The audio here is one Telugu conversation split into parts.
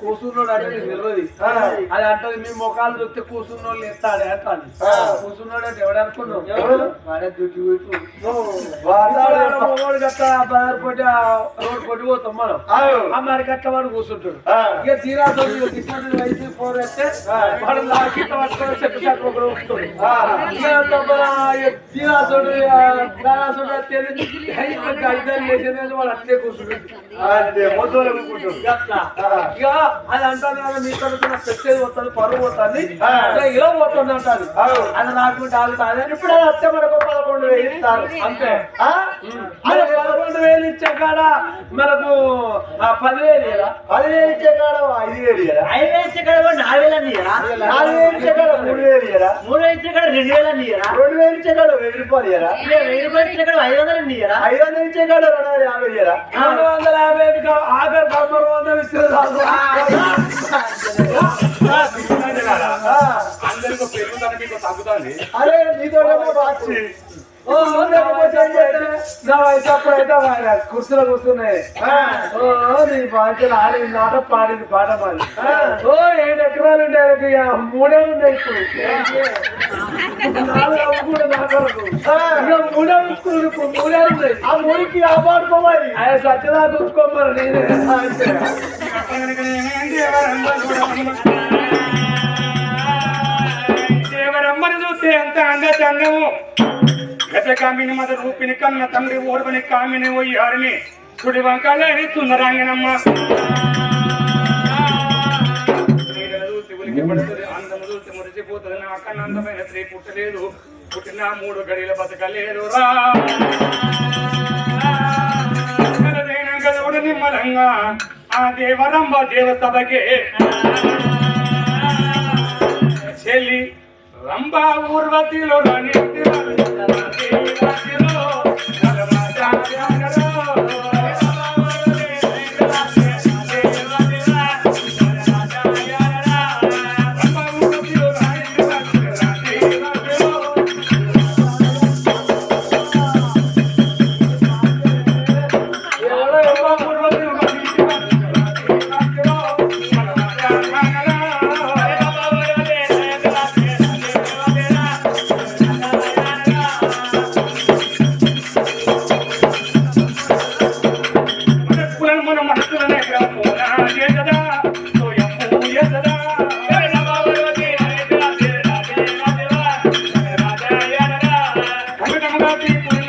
కూర్చున్నాడు అంటే తెలియదు. అది అంటది మీ ముఖాలు చూస్తే కూర్చున్నోళ్ళు ఎత్తాడు అంటాను ఆ. కూర్చున్నాడు అంటే ఎవడు అనుకున్నావు ఎవడు? వాడే దుడ్డు పోయి బజార్ రోడ్ కొట్టి పోతాం మనం. ఆ మరి గట్ట వాడు కూర్చుంటాడు. ఇక తీరా తొమ్మిది తీసుకుంటే వయసు ఫోర్ వేస్తే వాడు లాకి పట్టుకొని చెప్పి చెప్పి ఒకరు తీరా చూడు వాడు అట్లే కూర్చుంటాడు గట్లా. ఇక అది అంటాను కదా మీ తరఫున పెట్టేది పోతుంది పరువు పోతుంది. ఇలా పోతుంది అంటారు. అది నాకు తాగుతాది ఇప్పుడు అది వస్తే మనకు పదకొండు వేలు అంతే. పదకొండు వేలు ఇచ్చే కాడ మనకు ఆ పదివేలు ఇయ్యరా? పదివేలు ఇచ్చే కాడ ఐదు వేలు ఇయ్యరా? ఐదు వేలు ఇచ్చే కాడ నాలుగు వేలు అన్నయ్యరా నాలుగు వేలు ఇచ్చే కాడ మూడు వేలు ఇయ్యరా? మూడు వేలు ఇచ్చే కాడ రెండు వేలు అన్నయ్యరా రెండు వేలు ఇచ్చే కాడ వెయ్యి రూపాయలు ఇయ్యరా? వెయ్యి రూపాయలు ఇచ్చే కాడ ఐదు వందలు అన్నయ్యరా ఐదు వందలు ఇచ్చే కాడ రెండు వందల యాభై ఇయ్యరా? రెండు వందల యాభై ఆఖరి వందలు. అందరికీ మీకు తగ్గుతుంది అరే నీతో బాచి కుర్చీలో కూర్చున్నాయి. ఓ నీ బాధ్యత ఆడి నాట పాడింది పాట మాది. ఓ ఏడు ఎకరాలు ఇక మూడే ఉన్నాయి ఇప్పుడు. నాలుగు అమ్ముకుంటే నా కొరకు మూడే ఇప్పుడు మూడే ఉన్నాయి. ఆ మూడికి కాపాడుకోవాలి ఆయన సత్యదాకా ఉంచుకోమని నేనే. అంతే. దేవరమ్మని చూస్తే ఎంత అంద చందము గత కామిని మద రూపిని కన్న తండ్రి ఓర్వని కామిని ఒయ్యారిని కుడి వంకాలని సుందరాంగనమ్మ శివునికి మురిసిపోతుంది నా స్త్రీ పుట్టలేదు పుట్టిన మూడు గడిల బతకలేదు రా గదవుడు నిమ్మలంగా ఆ దేవరంబ దేవసభకే చెల్లి రంభా ఊర్వతిలో రాణి మన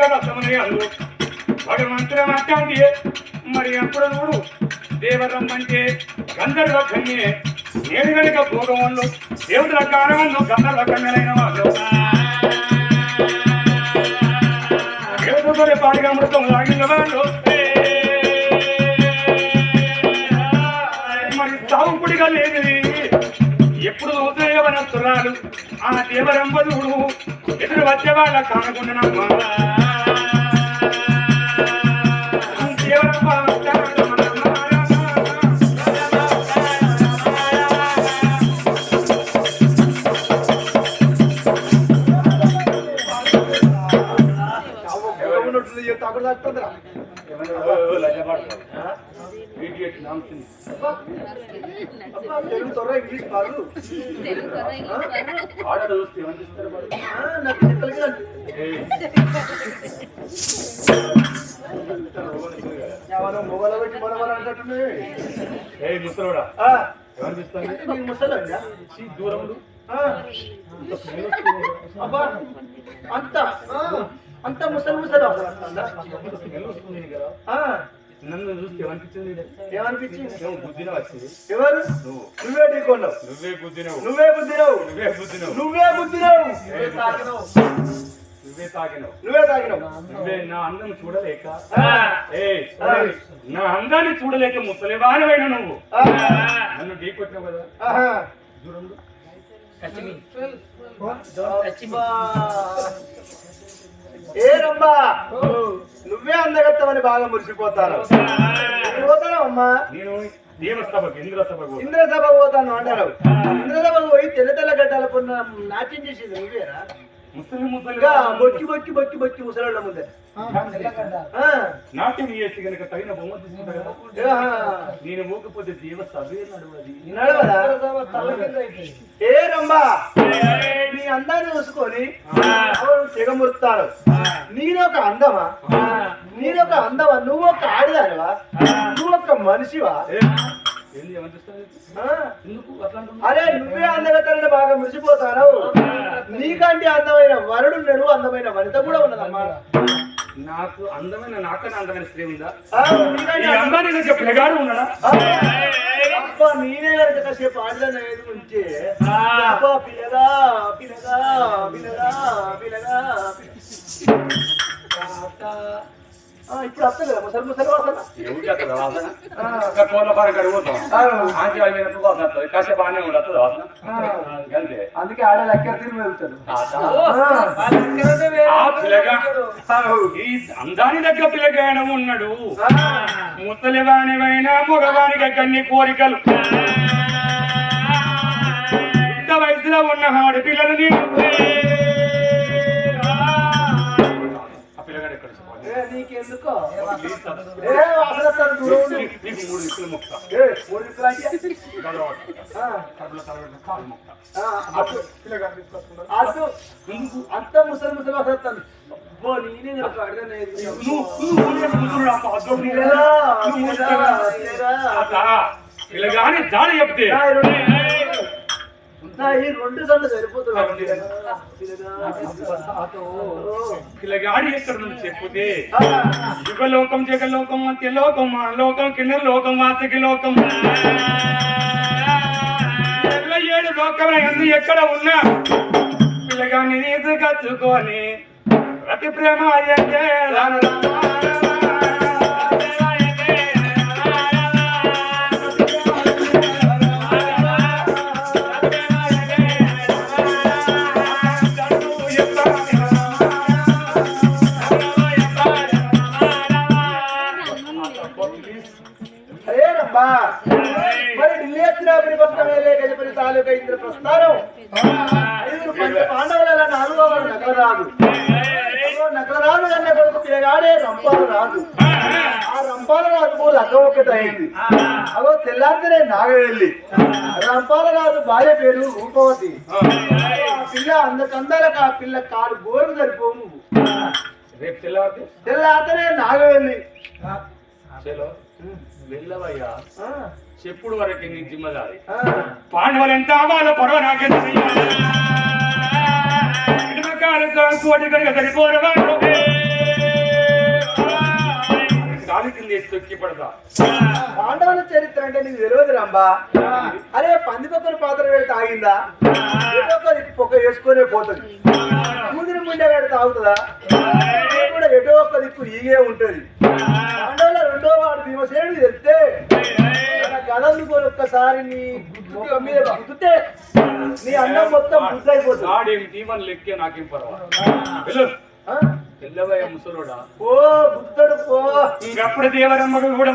రసమునయాలు వాడు మంత్రం చూడవమ్మో. మరి అప్పుడు చూడు దేవరమ్మంటే గంధర్వ కన్యే నేను కనుక భోగవంలో దేవుడు కారణంలో గంధర్వ కన్యలైన వాళ్ళు. దేవుడు పాడిగా మృతం లాగిన వాళ్ళు. మరి సాగుకుడిగా లేనిది ఎప్పుడు ఉదయవన సురాలు. ఆ దేవరంబదుడు ఎదురు వచ్చే వాళ్ళ కానకుండా అబ్బా, తెలుగు తొర్ర ఇంగ్లీష్. ఎవరో మొగల పెట్టి ముసలోడా ముసలండి అబ్బా అంత ఆ, అంత ముసలి ముసలి నన్ను చూస్తే ఏమనిపించింది? ఏమనిపించింది? ఏమో బుద్ధిన వచ్చింది. ఎవరు? నువ్వు. నువ్వే ఢీకొన్నావు. నువ్వే బుద్ధినవు. నువ్వే బుద్ధిరావు నువ్వే బుద్ధినవు. నువ్వే బుద్ధిరావు నువ్వే తాగినావు నువ్వే తాగినవు నువ్వే నా అందం చూడలేక. ఆ, ఏయ్ ఆ. నా అందాన్ని చూడలేక నువ్వు. ఆ, నన్ను ఢీ కొట్టినావు కదా. చూడండి. ఏ రమ్మా నువ్వే అందగత్తమని బాగా మురిసిపోతాను. పోతాను అమ్మా? నేను దేవసభకు ఇంద్ర సభకు ఇంద్ర సభ పోతాను అంటారు. ఇంద్ర సభకు పోయి తెల్ల తెల్ల గడ్డల పొన్న నాట్యం చేసేది నువ్వేరా? బొక్కి బొక్కి బొక్కి బొక్కి ముసలాళ్ళ ముందే. నాట్యం చేసి కనుక తగిన బొమ్మ. నేను పోకపోతే దేవ సభే నడవది. నడవదా? ఏ రమ్మా? నీ అందాన్ని చూసుకొని తెగమురుతారు. నీనొక అందమా? నీనొక అందమా? నువ్వు ఒక ఆడిదానివా? నువ్వు ఒక మనిషివా? అరే నువ్వే అందగత్తరని బాగా మురిసిపోతాను నీకంటే అందమైన వరుడు నడు అందమైన వనిత కూడా ఉన్నదమ్మా. నాకు అందమైన నాకన్నా అందమైన స్త్రీ ఉందా? ఉన్నాడా? అబ్బా నేనే కనుక కాసేపు ఆడదాను ఏది ఉంచి అబ్బా పిల్లగా పిల్లగా పిల్లగా పిల్లగా ఇప్పుడు వస్తుంది కదా ముసలి ముసలి వాసన. ఎవరికి అక్కడ వాసన? ఇంకా కోళ్ళ పార కడిగిపోతాం ఆంటీ వాళ్ళ మీద వాసన వస్తుంది కాసేపు బాగానే ఉండదు వాసన. అంతే అందుకే ఆడ లెక్క తిరిగి వెళ్తాడు. ఆ పిల్లగా? ఈ అందాని దగ్గర పిల్లగానే ఉన్నాడు. ముసలివానివైనా మగవానికి కన్ని కోరికలు. ఇంత వయసులో ఉన్న పిల్లలు పాదం పిల్లగా పిల్లగా పిల్లగా అట్లా పిల్లగాని జాడ చెప్తే. నా ఈ రెండు- సార్లు సరిపోతున్నాడు చెప్పుతే? యుగలోకం జగలోకం అంత్యలోకం లోకం కింద లోకం వాసకి లోకం ఏడు లోకం ఎందు ఎక్కడ ఉన్నా పిల్లగాని తీసుకొచ్చుకొని ప్రతి ప్రేమ అయ్యంటే అరే నగరరాజు. అగో నగరరాజు అన్న కొడుకు పిల్లగాడే రంపాలు రాజు ఆ రంపాల రాజుకు లగ్గం ఒకటి అయింది అగో తెల్లారితేనే నాగవెల్లి. రంపాల రాజు భార్య పేరు రూపవతి. ఆ పిల్ల అందకందలకు ఆ పిల్ల కాలు గోరు సరిపోవు నువ్వు. రేపు తెల్లవారితే తెల్లారితేనే నాగవెల్లి. చలో వెళ్ళవయ్యా. ఆ, చెప్పుడు వరకు నీ జిమ్మదారి. పాండవులు ఎంత అవ్వాలో పొరవ నాకే కోటి కనుక పాండవుల చరిత్ర అంటే నీకు తెలియదు రంబా. అరే పందికొక్కరు పాత్ర పెడితే ఆగిందా దిక్కు పొక్క? వేసుకొనే పోతుంది. కూతురి ముండే పెడితే ఆగుతుందా ఇది కూడా ఎటో ఒక్క దిక్కు ఈగే ఉంటది. పాండవుల రెండో వాడు భీమసేనుడు చెప్తే గదందుకొని ఒక్కసారి నీ ముఖం మీద గుద్దితే నీ అన్నం మొత్తం గుద్దైపోతుంది. తీమని లెక్కే నాకేం పర్వా వెళ్ళు. ఆ? వెళ్ళవయ్య ముసలోడా? ఓ గుద్దడు పో. ఇంకప్పుడు దేవరమ్మకు కూడా